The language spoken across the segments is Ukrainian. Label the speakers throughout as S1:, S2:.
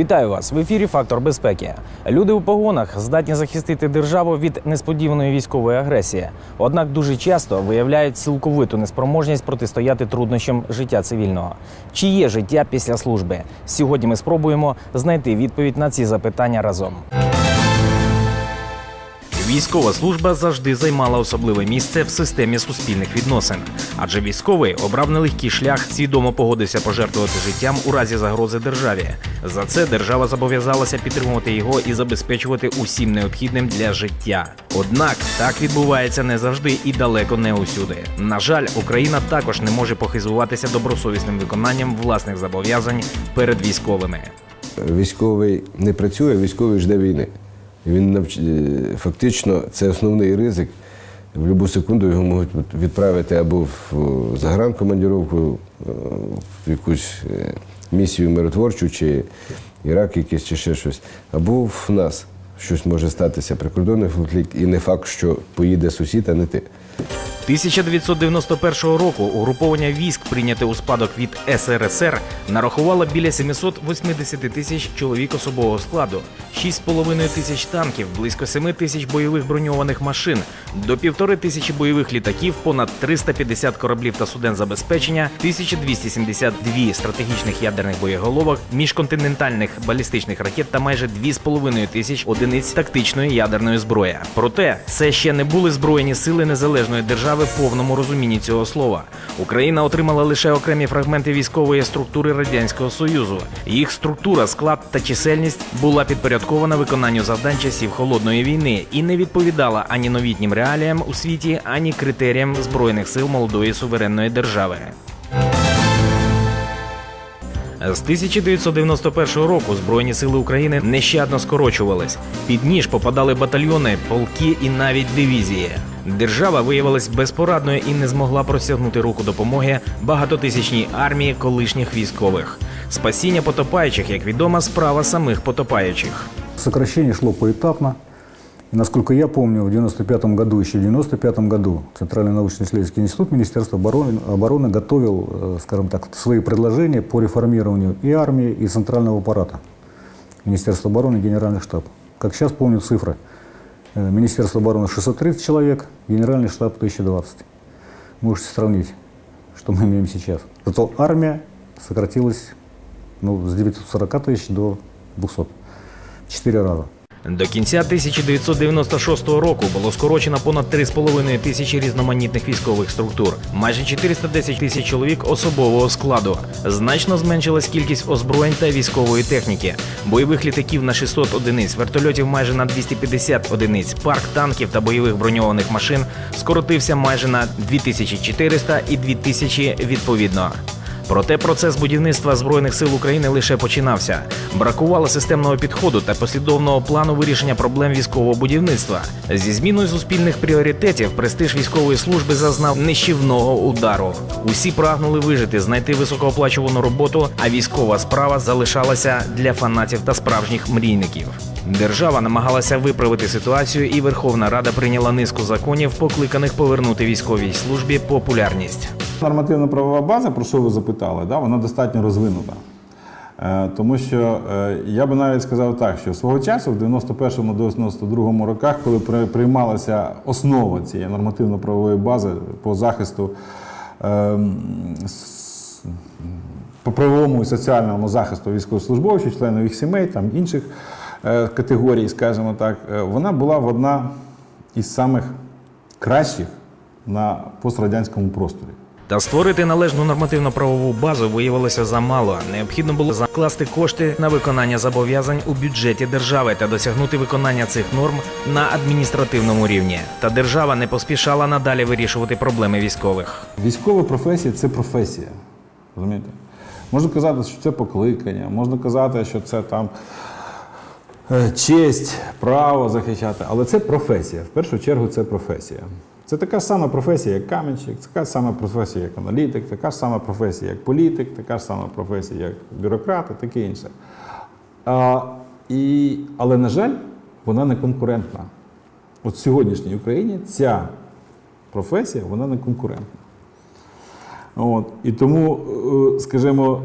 S1: Вітаю вас в ефірі Фактор безпеки. Люди у погонах здатні захистити державу від несподіваної військової агресії. Однак дуже часто виявляють цілковиту неспроможність протистояти труднощам життя цивільного. Чи є життя після служби? Сьогодні ми спробуємо знайти відповідь на ці запитання разом. Військова служба завжди займала особливе місце в системі суспільних відносин, адже військовий обрав нелегкий шлях, свідомо погодився пожертвувати життям у разі загрози державі. За це держава зобов'язалася підтримувати його і забезпечувати усім необхідним для життя. Однак так відбувається не завжди і далеко не усюди. На жаль, Україна також не може похизуватися добросовісним виконанням власних зобов'язань перед військовими.
S2: Військовий не працює, військовий жде війни. Він навч... е, фактично це основний ризик. В будь-яку секунду його можуть відправити або в загранкомандіровку, е, в якусь е, місію миротворчу, чи Ірак якийсь, чи ще щось, або в нас щось може статися, прикордонний конфлікт, і не факт, що поїде сусід, а не ти.
S1: 1991 року угруповання військ, прийняте у спадок від СРСР, нарахувало біля 780 тисяч чоловік особового складу, 6,5 тисяч танків, близько 7 тисяч бойових броньованих машин, до півтори тисячі бойових літаків, понад 350 кораблів та суден забезпечення, 1272 стратегічних ядерних боєголовок, міжконтинентальних балістичних ракет та майже 2,5 тисяч одиниць тактичної ядерної зброї. Проте це ще не були збройні сили незалежної держави в повному розумінні цього слова. Україна отримала лише окремі фрагменти військової структури радянського союзу. Їх структура, склад та чисельність була підпорядкована виконанню завдань часів холодної війни і не відповідала ані новітнім реаліям у світі, ані критеріям збройних сил молодої суверенної держави. З 1991 року Збройні сили України нещадно скорочувались. Під ніж попадали батальйони, полки і навіть дивізії. Держава виявилась безпорадною і не змогла простягнути руку допомоги багатотисячній армії колишніх військових. Спасіння потопаючих, як відомо, справа самих потопаючих.
S3: Сокращение шло поэтапно. И, насколько я помню, в 95 году, еще в 95 году Центральный научно-исследовательский институт Министерства обороны, обороны готовил, э, скажем так, свои предложения по реформированию и армии, и центрального аппарата. Министерства обороны и Генеральный штаб. Как сейчас помню цифры. Э, Министерство обороны 630 человек, Генеральный штаб 1020. Можете сравнить, что мы имеем сейчас. Зато армия сократилась ну, с 940 тысяч до 200. В Четыре раза.
S1: До кінця 1996 року було скорочено понад 3,5 тисячі різноманітних військових структур, майже 410 тисяч чоловік особового складу. Значно зменшилась кількість озброєнь та військової техніки, бойових літаків на 600 одиниць, вертольотів майже на 250 одиниць, парк танків та бойових броньованих машин скоротився майже на 2400 і 2000 відповідно. Проте процес будівництва збройних сил України лише починався. Бракувало системного підходу та послідовного плану вирішення проблем військового будівництва. Зі зміною суспільних пріоритетів престиж військової служби зазнав нищівного удару. Усі прагнули вижити, знайти високооплачувану роботу, а військова справа залишалася для фанатів та справжніх мрійників. Держава намагалася виправити ситуацію, і Верховна Рада прийняла низку законів, покликаних повернути військовій службі популярність.
S4: Нормативно-правова база, про що ви запитали, да, вона достатньо розвинута. Е, Тому що е, я би навіть сказав так, що свого часу, в 91-му до 92-му роках, коли приймалася основа цієї нормативно-правової бази по захисту ем, по правовому і соціальному захисту військовослужбовців, членів їх сімей, там інших е, категорій, скажімо так, вона була в одна із самих кращих на пострадянському просторі.
S1: Та створити належну нормативно-правову базу виявилося замало. Необхідно було закласти кошти на виконання зобов'язань у бюджеті держави та досягнути виконання цих норм на адміністративному рівні. Та держава не поспішала надалі вирішувати проблеми військових.
S4: Військова професія це професія. Розумієте? Можна казати, що це покликання, можна казати, що це там е, честь, право захищати, але це професія. В першу чергу це професія. Це така ж сама професія, як каменщик, така ж сама професія, як аналітик, така ж сама професія, як політик, така ж сама професія, як бюрократ і таке інше. А, і, але, на жаль, вона не конкурентна. От в сьогоднішній Україні ця професія вона не конкурентна. От. І тому, е, скажімо,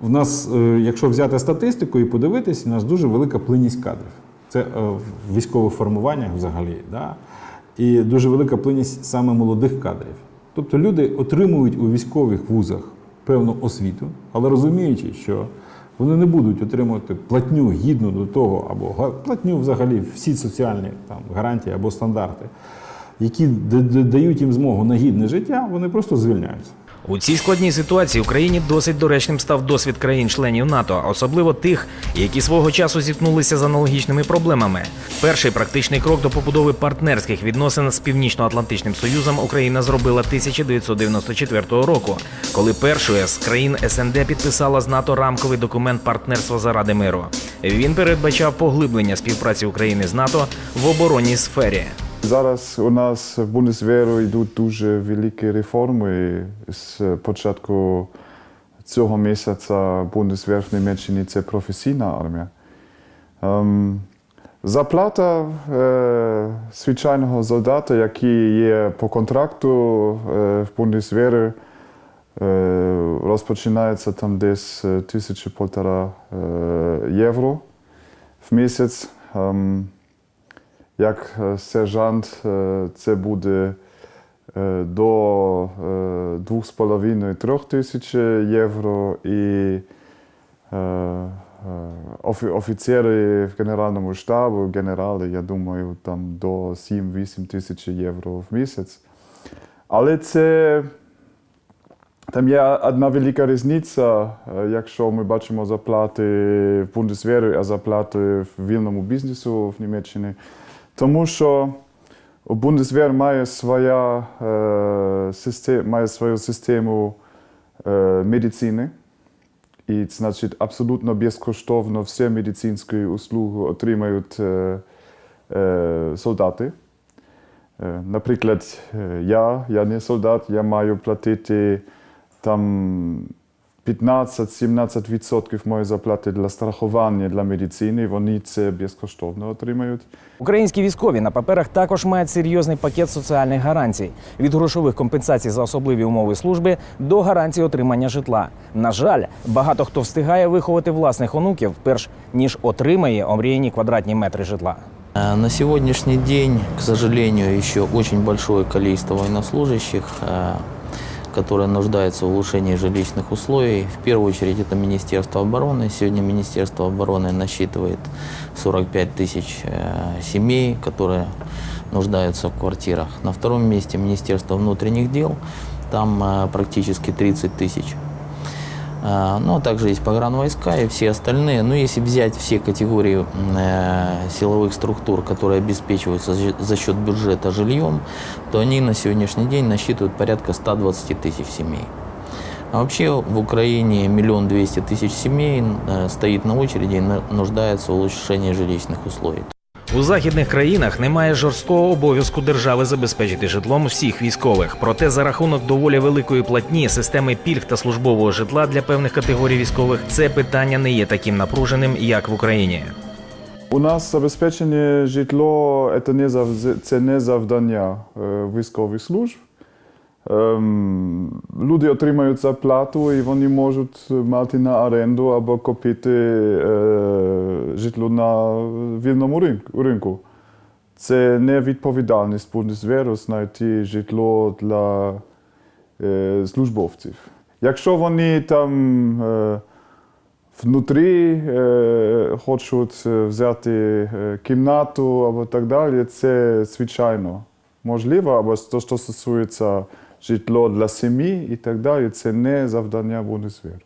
S4: В нас, е, якщо взяти статистику і подивитись, у нас дуже велика плинність кадрів. Це е, в військових формуваннях взагалі. Да? І дуже велика плинність саме молодих кадрів. Тобто люди отримують у військових вузах певну освіту, але розуміючи, що вони не будуть отримувати платню гідну до того, або платню взагалі всі соціальні там, гарантії або стандарти, які дають їм змогу на гідне життя, вони просто звільняються.
S1: У цій складній ситуації Україні досить доречним став досвід країн-членів НАТО, особливо тих, які свого часу зіткнулися з аналогічними проблемами. Перший практичний крок до побудови партнерських відносин з Північно-Атлантичним Союзом Україна зробила 1994 року, коли першою з країн СНД підписала з НАТО рамковий документ партнерства заради миру. Він передбачав поглиблення співпраці України з НАТО в оборонній сфері.
S5: Зараз у нас в Бундесвері йдуть дуже великі реформи. З початку цього місяця Бундесвер в Німеччині це професійна армія. Ем, Заплата е, звичайного солдата, який є по контракту е, в Бундесвері, е, розпочинається там десь е, тисячі полтора е, євро в місяць. Ем, як е, сержант е, це буде е, до е, 2,5-3 тисяч євро і офі- офіцери в Генеральному штабу, генерали, я думаю, там до 7-8 тисяч євро в місяць. Але це там є одна велика різниця, якщо ми бачимо заплати в Бундесвері, а заплати в вільному бізнесу в Німеччині. Тому що Бундесвер має, своя, е, систем, має свою систему е, медицини. І значить абсолютно безкоштовно всі медицинські услуги отримають е, е, солдати. Е, Наприклад, е, я, я не солдат, я маю платити там 15-17% моєї заплати для страхування для медицини. Вони це безкоштовно отримають.
S1: Українські військові на паперах також мають серйозний пакет соціальних гарантій від грошових компенсацій за особливі умови служби до гарантій отримання житла. На жаль, багато хто встигає виховати власних онуків, перш ніж отримає омріяні квадратні метри житла.
S6: Э, На сегодняшний день, к сожалению, еще очень большое количество военнослужащих, которые нуждаются в улучшении жилищных условий. В первую очередь это Министерство обороны. Сегодня Министерство обороны насчитывает 45 тысяч э, семей, которые нуждаются в квартирах. На втором месте Министерство внутренних дел. Там э, практически 30 тысяч а, Ну, а также есть погранвойска и все остальные. Но если взять все категории э, силовых структур, которые обеспечиваются за- счет бюджета жильем, то они на сегодняшний день насчитывают порядка 120 тысяч семей. А вообще в Украине миллион двести тысяч семей э, стоит на очереди и нуждается в улучшении жилищных условий.
S1: У західних країнах немає жорсткого обов'язку держави забезпечити житлом всіх військових. Проте за рахунок доволі великої платні, системи пільг та службового житла для певних категорій військових це питання не є таким напруженим, як в Україні.
S5: У нас забезпечення житло це не, завдання е, військових служб. Ем, люди отримають зарплату і вони можуть мати на оренду або купити е, житло на вільному ринку. Це не відповідальність Бундесверу знайти житло для е, службовців. Якщо вони там е, внутрі хочуть взяти кімнату або так далі, це звичайно можливо, або то, що стосується житло для сім'ї і так далі, це не завдання Бундесверу.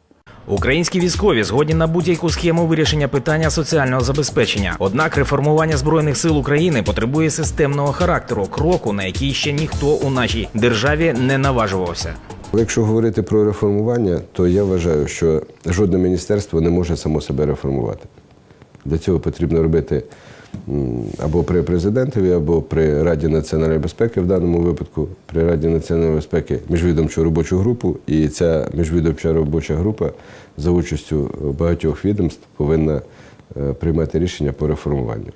S1: Українські військові згодні на будь-яку схему вирішення питання соціального забезпечення. Однак реформування збройних сил України потребує системного характеру, кроку, на який ще ніхто у нашій державі не наважувався.
S2: Якщо говорити про реформування, то я вважаю, що жодне міністерство не може само себе реформувати. Для цього потрібно робити або при президентові, або при Раді національної безпеки, в даному випадку при Раді національної безпеки міжвідомчу робочу групу. І ця міжвідомча робоча група за участю багатьох відомств повинна е, приймати рішення по реформуванню.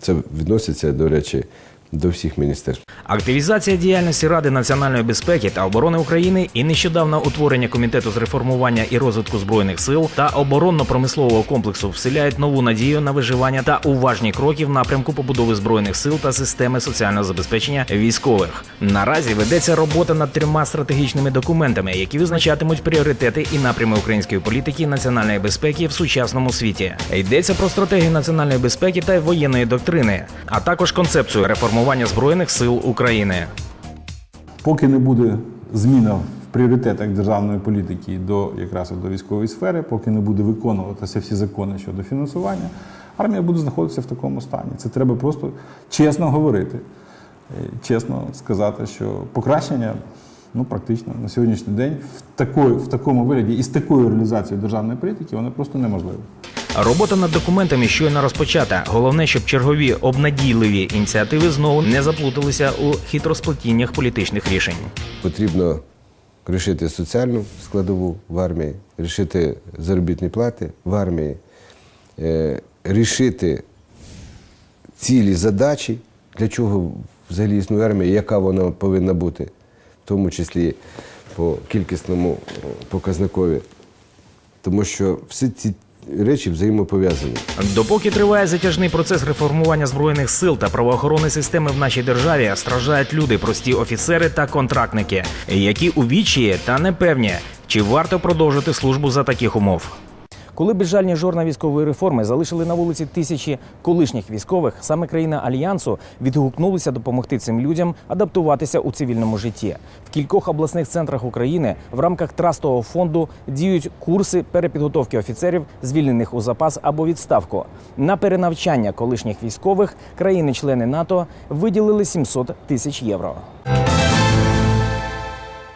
S2: Це відноситься, до речі, до всіх міністерств.
S1: Активізація діяльності Ради національної безпеки та оборони України і нещодавно утворення комітету з реформування і розвитку збройних сил та оборонно-промислового комплексу вселяють нову надію на виживання та уважні кроки в напрямку побудови збройних сил та системи соціального забезпечення військових. Наразі ведеться робота над трьома стратегічними документами, які визначатимуть пріоритети і напрями української політики національної безпеки в сучасному світі. Йдеться про стратегію національної безпеки та воєнної доктрини, а також концепцію реформування збройних сил України.
S4: Поки не буде зміна в пріоритетах державної політики до якраз до військової сфери, поки не буде виконуватися всі закони щодо фінансування, армія буде знаходитися в такому стані. Це треба просто чесно говорити, е, чесно сказати, що покращення ну, практично на сьогоднішній день в, такої, в такому вигляді і з такою реалізацією державної політики воно просто неможливо.
S1: Робота над документами щойно розпочата. Головне, щоб чергові обнадійливі ініціативи знову не заплуталися у хитросплетіннях політичних рішень.
S2: Потрібно рішити соціальну складову в армії, рішити заробітні плати в армії, е, рішити цілі задачі, для чого взагалі існує армія, яка вона повинна бути, в тому числі по кількісному показникові. Тому що всі ці речі взаємопов'язані.
S1: Допоки триває затяжний процес реформування збройних сил та правоохоронної системи в нашій державі, страждають люди, прості офіцери та контрактники, які у вічі та непевні, чи варто продовжити службу за таких умов. Коли безжальні жорна військової реформи залишили на вулиці тисячі колишніх військових, саме країни альянсу відгукнулися допомогти цим людям адаптуватися у цивільному житті. В кількох обласних центрах України в рамках трастового фонду діють курси перепідготовки офіцерів, звільнених у запас або відставку. На перенавчання колишніх військових країни-члени НАТО виділили 700 тисяч євро.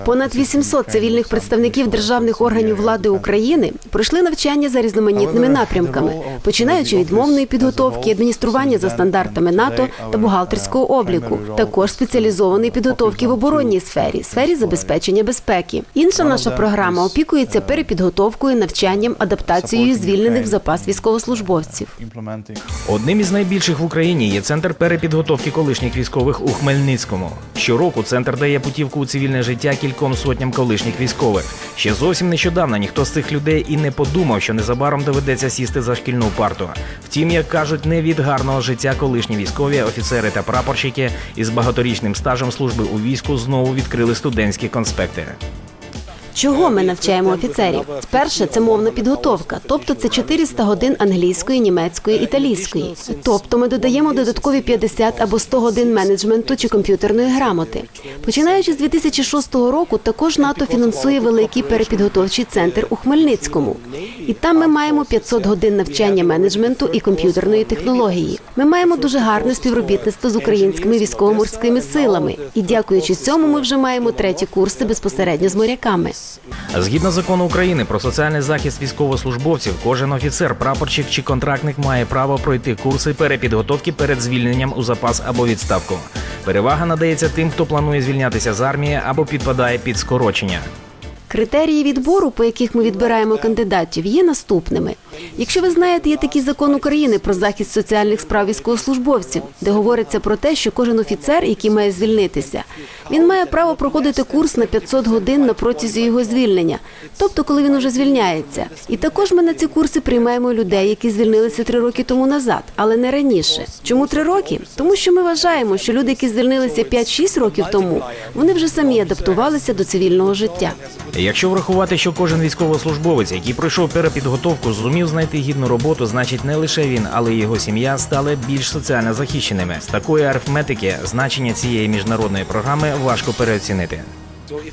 S7: Понад 800 цивільних представників державних органів влади України пройшли навчання за різноманітними напрямками, починаючи від мовної підготовки, адміністрування за стандартами НАТО та бухгалтерського обліку, також спеціалізованої підготовки в оборонній сфері, сфері забезпечення безпеки. Інша наша програма опікується перепідготовкою, навчанням, адаптацією звільнених в запас військовослужбовців.
S1: Одним із найбільших в Україні є центр перепідготовки колишніх військових у Хмельницькому. Щороку центр дає путівку у цивільне життя кільком сотням колишніх військових. Ще зовсім нещодавно ніхто з цих людей і не подумав, що незабаром доведеться сісти за шкільну парту. Втім, як кажуть, не від гарного життя колишні військові, офіцери та прапорщики із багаторічним стажем служби у війську знову відкрили студентські конспекти.
S7: Чого ми навчаємо офіцерів? Перше це мовна підготовка, тобто це 400 годин англійської, німецької, італійської. Тобто ми додаємо додаткові 50 або 100 годин менеджменту чи комп'ютерної грамоти. Починаючи з 2006 року, також НАТО фінансує великий перепідготовчий центр у Хмельницькому. І там ми маємо 500 годин навчання менеджменту і комп'ютерної технології. Ми маємо дуже гарне співробітництво з українськими військово-морськими силами. І дякуючи цьому, ми вже маємо треті курси безпосередньо з моряками.
S1: Згідно закону України про соціальний захист військовослужбовців, кожен офіцер, прапорщик чи контрактник має право пройти курси перепідготовки перед звільненням у запас або відставку. Перевага надається тим, хто планує звільнятися з армії або підпадає під скорочення.
S7: Критерії відбору, по яких ми відбираємо кандидатів, є наступними. Якщо ви знаєте, є такий закон України про захист соціальних справ військовослужбовців, де говориться про те, що кожен офіцер, який має звільнитися, він має право проходити курс на 500 годин на протязі його звільнення, тобто коли він уже звільняється. І також ми на ці курси приймаємо людей, які звільнилися три роки тому назад, але не раніше. Чому три роки? Тому що ми вважаємо, що люди, які звільнилися 5-6 років тому, вони вже самі адаптувалися до цивільного життя.
S1: Якщо врахувати, що кожен військовослужбовець, який пройшов перепідготовку, зумів знайти гідну роботу, значить не лише він, але й його сім'я стали більш соціально захищеними. З такої арифметики значення цієї міжнародної програми важко переоцінити.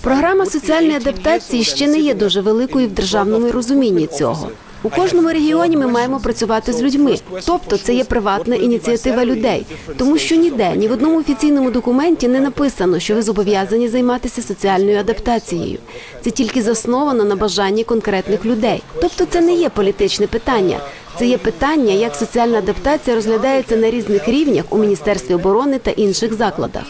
S7: Програма соціальної адаптації ще не є дуже великою в державному розумінні цього. У кожному регіоні ми маємо працювати з людьми, тобто це є приватна ініціатива людей, тому що ніде, ні в одному офіційному документі не написано, що ви зобов'язані займатися соціальною адаптацією. Це тільки засновано на бажанні конкретних людей. Тобто, це не є політичне питання. Це є питання, як соціальна адаптація розглядається на різних рівнях у міністерстві оборони та інших закладах.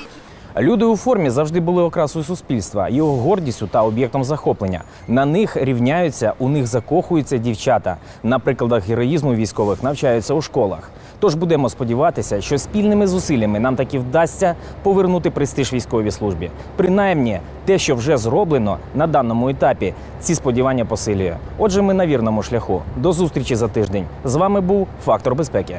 S1: Люди у формі завжди були окрасою суспільства, його гордістю та об'єктом захоплення. На них рівняються, у них закохуються дівчата. На прикладах героїзму військових навчаються у школах. Тож будемо сподіватися, що спільними зусиллями нам таки вдасться повернути престиж військовій службі. Принаймні, те, що вже зроблено на даному етапі, ці сподівання посилює. Отже, ми на вірному шляху. До зустрічі за тиждень. З вами був фактор безпеки.